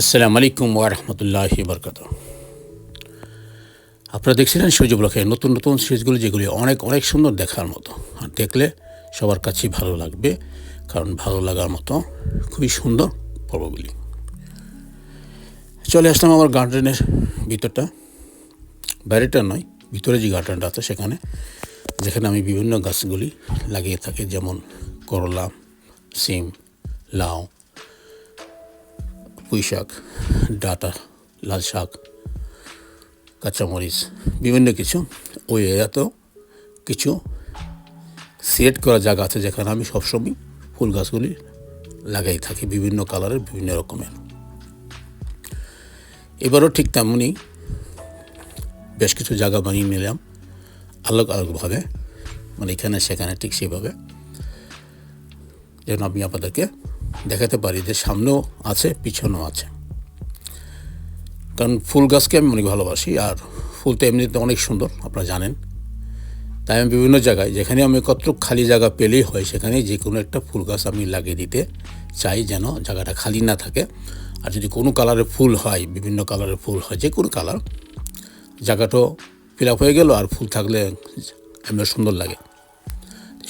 আসসালামু আলাইকুম ওয়ারহমতুল্লাহ বরকত আপনারা দেখছিলেন সূর্য ব্লকের নতুন নতুন সিরিজগুলো, যেগুলি অনেক অনেক সুন্দর দেখার মতো। আর দেখলে সবার কাছেই ভালো লাগবে, কারণ ভালো লাগার মতো খুবই সুন্দর পর্বগুলি। চলে আসলাম আমার গার্ডেনের ভিতরটা। বাইরেটা নয়, ভিতরে যে গার্ডেনটা আছে সেখানে, যেখানে আমি বিভিন্ন গাছগুলি লাগিয়ে থাকি, যেমন করলা, সিম, লাউ পুঁই শাক, ডাটা, লাল শাক, কাঁচামরিচ, বিভিন্ন কিছু। ওই এরিয়াতেও কিছু সিলেক্ট করা জায়গা আছে যেখানে আমি সবসময় ফুল গাছগুলি লাগাই থাকি বিভিন্ন কালারের, বিভিন্ন রকমের। এবারও ঠিক তেমনই বেশ কিছু জায়গা বানিয়ে নিলাম আলোক আলাদাভাবে মানে এখানে সেখানে ঠিক সেভাবে। যেন আমি আপনাদেরকে দেখাতে পারি যে সামনেও আছে, পিছনেও আছে। কারণ ফুল গাছকে আমি অনেক ভালোবাসি, আর ফুল তো এমনিতে অনেক সুন্দর, আপনারা জানেন। তাই আমি বিভিন্ন জায়গায়, যেখানে আমি কত খালি জায়গা পেলেই হয়, সেখানে যে কোনো একটা ফুল গাছ আমি লাগিয়ে দিতে চাই যেন জায়গাটা খালি না থাকে। আর যদি কোনো কালারের ফুল হয়, বিভিন্ন কালারের ফুল হয়, যে কোনো কালার, জায়গাটাও ফিল আপ হয়ে গেল, আর ফুল থাকলে এমনি সুন্দর লাগে।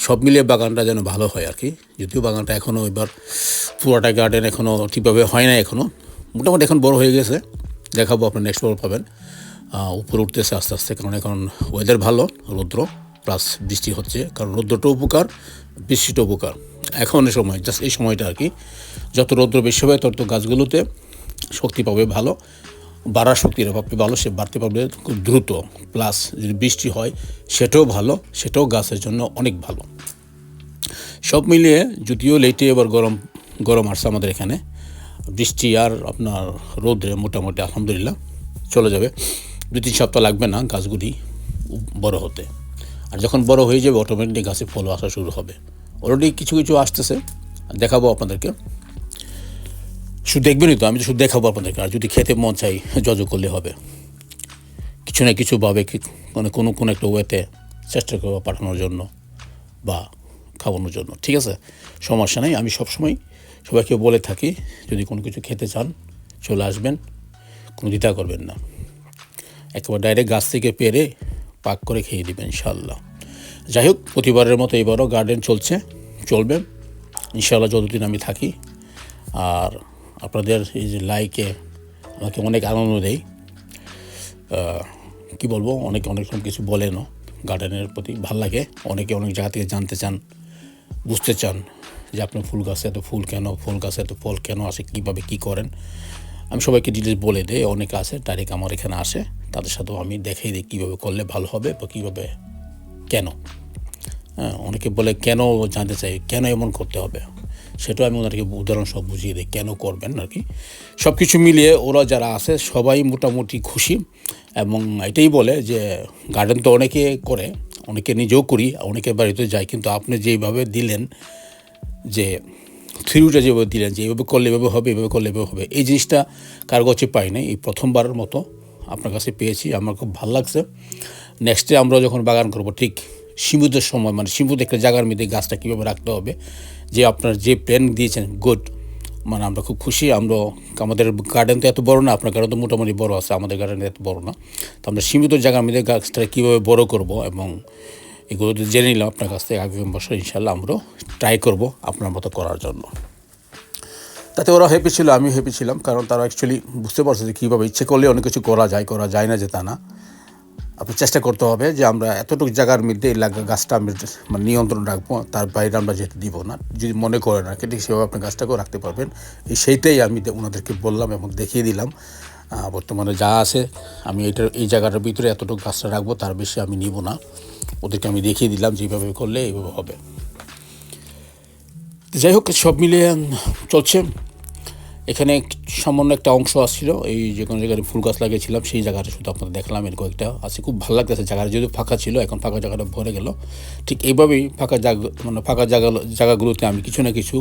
সব মিলিয়ে বাগানটা যেন ভালো হয় আর কি। যদিও বাগানটা এখনও এবার পুরোটা গার্ডেন এখনও ঠিকভাবে হয় না এখনও মোটামুটি এখন বড় হয়ে গেছে। দেখাবো আপনি নেক্সট বড় পাবেন। উপরে উঠতেছে আস্তে আস্তে, কারণ এখন ওয়েদার ভালো, রৌদ্র প্লাস বৃষ্টি হচ্ছে, কারণ রৌদ্রটা উপকার, বৃষ্টিটা উপকার। এখন এই সময় জাস্ট এই সময়টা আর কি। যত রৌদ্র বেশি হবে, তত গাছগুলোতে শক্তি পাবে ভালো। বাড়ার শক্তির পাবে ভালো সে বাড়তে পারবে খুব দ্রুত প্লাস যদি বৃষ্টি হয়, সেটাও ভালো, সেটাও গাছের জন্য অনেক ভালো। সব মিলিয়ে যদিও লেটে এবার গরম গরম আসছে আমাদের এখানে, বৃষ্টি আর আপনার রোদ্রে মোটামুটি আলহামদুলিল্লাহ চলে যাবে। দু তিন সপ্তাহ লাগবে না গাছগুলি বড় হতে। আর যখন বড় হয়ে যাবে অটোমেটিক গাছে ফল আসা শুরু হবে। অলরেডি কিছু কিছু আসতেছে, দেখাবো আপনাদেরকে। শুধু দেখবেনই তো, আমি তো শুধু দেখাবো আপনাদেরকে। আর যদি খেতে মন চাই যজ করলে হবে। কিছু না কিছু ভাবে কি- মানে কোনো কোনো একটা ওয়েতে চেষ্টা করব পাঠানোর জন্য বা খাওয়ানোর জন্য। ঠিক আছে? সমস্যা নেই, আমি সবসময় সবাইকে বলে থাকি, যদি কোনো কিছু খেতে চান, চলে আসবেন, কোনো দ্বিধা করবেন না। একেবারে ডাইরেক্ট গাছ থেকে পেরে পাক করে খেয়ে দেবেন ইনশাল্লাহ যাই হোক, প্রতিবারের মতো এবারও গার্ডেন চলছে, চলবে। ইনশাল্লাহ যতদিন আমি থাকি, আর আপনাদের এই যে লাইকে আমাকে অনেক আনন্দ দেয়। কি বলব, অনেকে অনেক সময় কিছু বলেনও। গার্ডেনের প্রতি ভালো লাগে। অনেকে অনেক জায়গা থেকে জানতে চান, বুঝতে চান যে আপনার ফুল গাছে এত ফুল কেন, ফুল গাছে এত ফল কেন আসে, কীভাবে কী করেন। আমি সবাইকে ডিটেলস বলে দিই, অনেকে আছে ডাইরেক্ট আমার এখানে আসে, তাদের সাথেও আমি দেখাই দিই কীভাবে করলে ভালো হবে বা কীভাবে কেন। হ্যাঁ অনেকে বলে কেন জানতে চাই, কেন এমন করতে হবে? সেটাও আমি ওনাদেরকে উদাহরণ সব বুঝিয়ে দিই, কেন করবেন আর কি। সব কিছু মিলিয়ে ওরা যারা আছে, সবাই মোটামুটি খুশি এবং এটাই বলে যে গার্ডেন তো অনেকে করে, অনেকে নিজেও করি অনেকে বাড়িতে যাই, কিন্তু আপনি যেইভাবে দিলেন যে, থিরুটা যেভাবে দিলেন যে এইভাবে করলে এভাবে হবে, এভাবে করলে এভাবে হবে, এই জিনিসটা কার কাছে পাই নাই। এই প্রথমবারের মতো আপনার কাছে পেয়েছি, আমার খুব ভালো লাগছে। নেক্সটে আমরা যখন বাগান করব, ঠিক সীমিত সময় মানে সীমিত একটা জায়গার মধ্যে গাছটা কীভাবে রাখতে হবে, যে আপনার যে প্ল্যান দিয়েছেন গুড মানে আমরা খুব খুশি, আমরা আমাদের গার্ডেন তো এত বড় না, আপনার গার্ডেন তো মোটামুটি বড় আছে, আমাদের গার্ডেন এত বড় না। তো আমরা সীমিত জায়গার মধ্যে গাছটা কীভাবে বড় করব এবং এগুলো তো জেনে নিলাম, আপনার কাছ থেকে আগামী বছর ইনশাল্লাহ আমরাও ট্রাই করব আপনার মতো করার জন্য। তাতে ওরা হ্যাপি ছিল আমি হ্যাপি ছিলাম, কারণ তারা অ্যাকচুয়ালি বুঝতে পারছে যে কীভাবে ইচ্ছে করলে অনেক কিছু করা যায় করা যায় না যে তা না। আপনার চেষ্টা করতে হবে যে আমরা এতটুকু জায়গার মধ্যে এই লাগা গাছটা আমি মানে নিয়ন্ত্রণ রাখব, তার বাইরে আমরা যেতে দিব না। যদি মনে করেন আর কি ঠিক সেভাবে আপনি গাছটাকেও রাখতে পারবেন। এই সেইটাই আমি ওনাদেরকে বললাম এবং দেখিয়ে দিলাম। বর্তমানে যা আছে, আমি এটার এই জায়গাটার ভিতরে এতটুকু গাছটা রাখব, তার বেশি আমি নিব না। ওদেরকে আমি দেখিয়ে দিলাম যে এইভাবে করলে এইভাবে হবে। যাই হোক, সব মিলিয়ে চলছে। এখানে সামান্য একটা অংশ আসছিল, এই যে কোনো জায়গায় ফুল গাছ লাগিয়েছিলাম, সেই জায়গাটা শুধু আপনাদের দেখলাম, এরকম একটা আছে, খুব ভালো লাগতেছে। জায়গাটা যেহেতু ফাঁকা ছিল, এখন ফাঁকা জায়গাটা ভরে গেল। ঠিক এইভাবেই ফাঁকা জায়গা মানে ফাঁকা জায়গা, জায়গাগুলোতে আমি কিছু না কিছু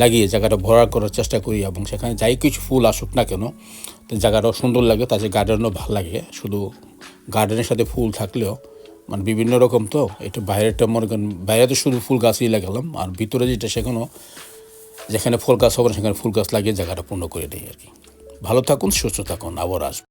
লাগিয়ে জায়গাটা ভরা করার চেষ্টা করি এবং সেখানে যাই কিছু ফুল আসুক না কেন, তো জায়গাটাও সুন্দর লাগে তাতে গার্ডেনও ভালো লাগে। শুধু গার্ডেনের সাথে ফুল থাকলেও মানে বিভিন্ন রকম তো এটা বাইরেটা মনে করেন, বাইরে তো শুধু ফুল গাছই লাগালাম, আর ভিতরে যেটা সেখানেও যেখানে ফুল গাছ হবে সেখানে ফুল গাছ লাগিয়ে জায়গাটা পূর্ণ করে দিই আর কি। ভালো থাকুন, সুস্থ থাকুন, আবার আসব।